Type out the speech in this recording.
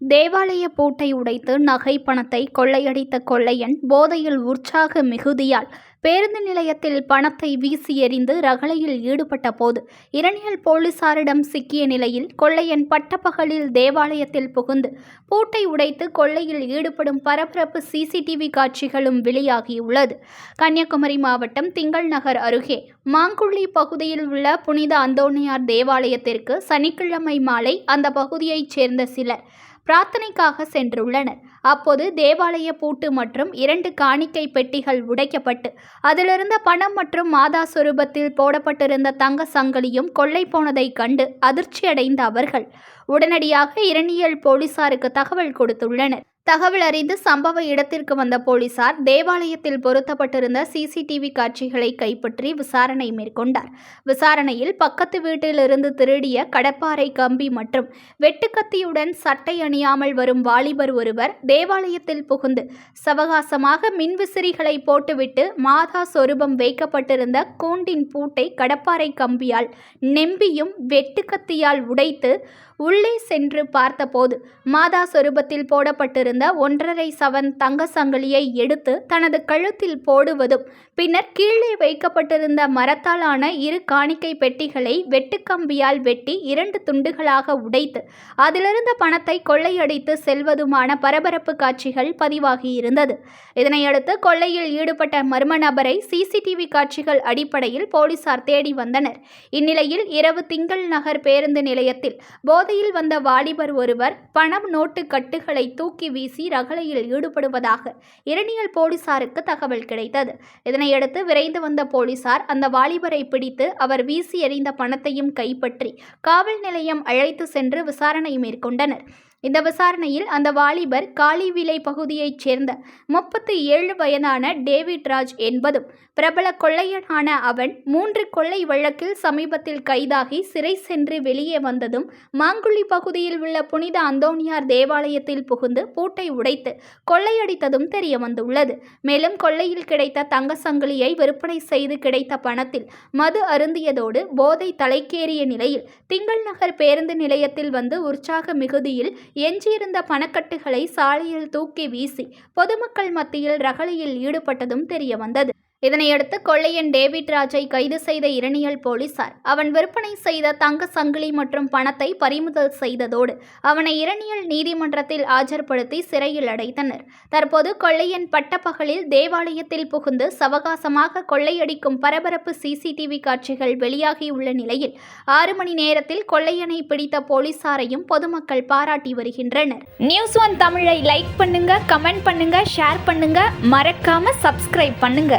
தேவாலய பூட்டை உடைத்து நகை பணத்தை கொள்ளையடித்த கொள்ளையன் போதையில் உற்சாக மிகுதியால் பேருந்து நிலையத்தில் பணத்தை வீசி எறிந்து ரகளையில் ஈடுபட்ட போது இரணியல் போலீசாரிடம் சிக்கிய நிலையில் கொள்ளையன் பட்டப்பகலில் தேவாலயத்தில் புகுந்து பூட்டை உடைத்து கொள்ளையில் ஈடுபடும் பரபரப்பு சிசிடிவி காட்சிகளும் வெளியாகியுள்ளது. கன்னியாகுமரி மாவட்டம் திங்கள் நகர் அருகே மாங்குள்ளி பகுதியில் உள்ள புனித அந்தோணியார் தேவாலயத்திற்கு சனிக்கிழமை மாலை அந்த பகுதியைச் சேர்ந்த சிலர் பிரார்த்தனைக்காக சென்றுள்ளனர். அப்போது தேவாலய பூட்டு மற்றும் இரண்டு காணிக்கை பெட்டிகள் உடைக்கப்பட்டு அதிலிருந்த பணம் மற்றும் மாதா சுரூபத்தில் போடப்பட்டிருந்த தங்க சங்கிலியும் கொள்ளை போனதை கண்டு அதிர்ச்சியடைந்த அவர்கள் உடனடியாக இரணியல் போலீசாருக்கு தகவல் கொடுத்துள்ளனர். தகவல் அறிந்து சம்பவ இடத்திற்கு வந்த போலீசார் தேவாலயத்தில் பொருத்தப்பட்டிருந்த சிசிடிவி காட்சிகளை கைப்பற்றி விசாரணை மேற்கொண்டார். விசாரணையில் பக்கத்து வீட்டிலிருந்து திருடிய கடப்பாறை கம்பி மற்றும் வெட்டுக்கத்தியுடன் சட்டை அணியாமல் வரும் வாலிபர் ஒருவர் தேவாலயத்தில் புகுந்து சவகாசமாக மின்விசிறிகளை போட்டுவிட்டு மாதா சொரூபம் வைக்கப்பட்டிருந்த கூண்டின் பூட்டை கடப்பாறை கம்பியால் நெம்பியும் வெட்டுக்கத்தியால் உடைத்து உள்ளே சென்று பார்த்தபோது மாதா சொரூபத்தில் போடப்பட்டிருந்த ஒன்றரை சவன் தங்க சங்கிலியை எடுத்து தனது கழுத்தில் போடுவதும் பின்னர் கீழே வைக்கப்பட்டிருந்த மரத்தாலான இரு காணிக்கை பெட்டிகளை வெட்டுக்கம்பியால் வெட்டி இரண்டு துண்டுகளாக உடைத்து அதிலிருந்த பணத்தை கொள்ளையடித்து செல்வதுமான பரபரப்பு காட்சிகள் பதிவாகியிருந்தது. இதனையடுத்து கொள்ளையில் ஈடுபட்ட மர்ம நபரை சிசிடிவி காட்சிகள் அடிப்படையில் போலீசார் தேடி வந்தனர். இந்நிலையில் இரவு திங்கள் நகர் பேருந்து நிலையத்தில் போதையில் வந்த வாலிபர் ஒருவர் பணம் நோட்டு கட்டுகளை தூக்கி வீசி ரகளையில் ஈடுபடுவதாக இரணியல் போலீசாருக்கு தகவல் கிடைத்தது. இதனையடுத்து விரைந்து வந்த போலீசார் அந்த வாலிபரை பிடித்து அவர் வீசி எறிந்த பணத்தையும் கைப்பற்றி காவல் நிலையம் அழைத்து சென்று விசாரணை மேற்கொண்டனர். இந்த விசாரணையில் அந்த வாலிபர் காளிவிலை பகுதியைச் சேர்ந்த முப்பத்தி ஏழு வயதான டேவிட் ராஜ் என்பதும் பிரபல கொள்ளையனான அவன் மூன்று கொள்ளை வழக்கில் சமீபத்தில் கைதாகி சிறை சென்று வெளியே வந்ததும் மாங்குழி பகுதியில் உள்ள புனித அந்தோனியார் தேவாலயத்தில் புகுந்து பூட்டை உடைத்து கொள்ளையடித்ததும் தெரிய வந்துள்ளது. மேலும் கொள்ளையில் கிடைத்த தங்க சங்கிலியை விற்பனை செய்து கிடைத்த பணத்தில் மது அருந்தியதோடு போதை தலைக்கேறிய நிலையில் திங்கள் நகர் பேருந்து நிலையத்தில் வந்து உற்சாக மிகுதியில் எஞ்சியிருந்த பணக்கட்டுகளை சாலையில் தூக்கி வீசி பொதுமக்கள் மத்தியில் ரகளையில் ஈடுபட்டதும் தெரியவந்தது. இதனையடுத்து கொள்ளையன் டேவிட் ராஜை கைது செய்த இரணியல் போலீசார். அவன் விற்பனை செய்த தங்க சங்கிலி மற்றும் பணத்தை பறிமுதல் செய்ததோடு அவனை இரணியல் நீதிமன்றத்தில் ஆஜர்படுத்தி சிறையில் அடைத்தனர். தற்போது கொள்ளையன் பட்டப்பகலில் தேவாலயத்தில் புகுந்து சவகாசமாக கொள்ளையடிக்கும் பரபரப்பு சிசிடிவி காட்சிகள் வெளியாகியுள்ள நிலையில் ஆறு மணி நேரத்தில் கொள்ளையனை பிடித்த போலீசாரையும் பொதுமக்கள் பாராட்டி வருகின்றனர். நியூஸ் ஒன் தமிழை லைக் பண்ணுங்க கமெண்ட் பண்ணுங்க ஷேர் பண்ணுங்க. மறக்காம சப்ஸ்கிரைப் பண்ணுங்க.